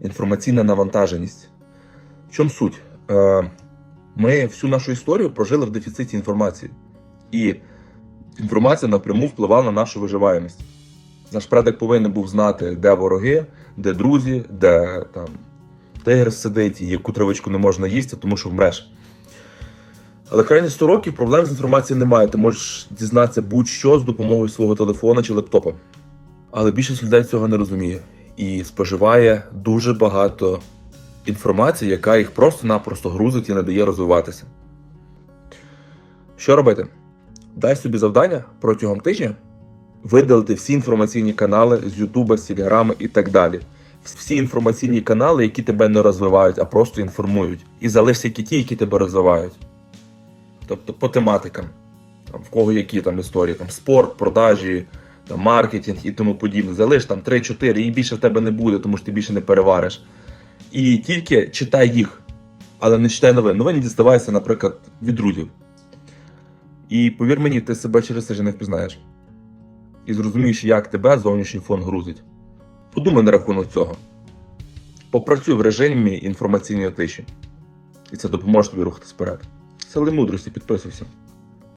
інформаційна навантаженість. В чому суть? Е, Ми всю нашу історію прожили в дефіциті інформації. І інформація напряму впливала на нашу виживаємість. Наш предок повинен був знати, де вороги, де друзі, де там тигр сидить, і яку травичку не можна їсти, тому що вмреш. Але крайні 100 років проблем з інформацією немає. Ти можеш дізнатися будь-що з допомогою свого телефона чи лептопа. Але більшість людей цього не розуміє і споживає дуже багато інформації, яка їх просто-напросто грузить і не дає розвиватися. Що робити? Дай собі завдання протягом тижня видалити всі інформаційні канали з Ютуба, з Телеграми і так далі. Всі інформаційні канали, які тебе не розвивають, а просто інформують. І залиш тільки ті, які тебе розвивають. Тобто по тематикам, там, в кого які там історії, там спорт, продажі, там, маркетинг і тому подібне. Залиш там 3-4 і більше в тебе не буде, тому що ти більше не перевариш. І тільки читай їх, але не читай новин. Новини діставайся, наприклад, від друзів. І повір мені, ти себе через тиждень не впізнаєш. І зрозумієш, як тебе зовнішній фон грузить. Подумай на рахунок цього. Попрацюй в режимі інформаційної тиші. І це допоможе тобі рухатись вперед. Сили мудрості, підписуйся.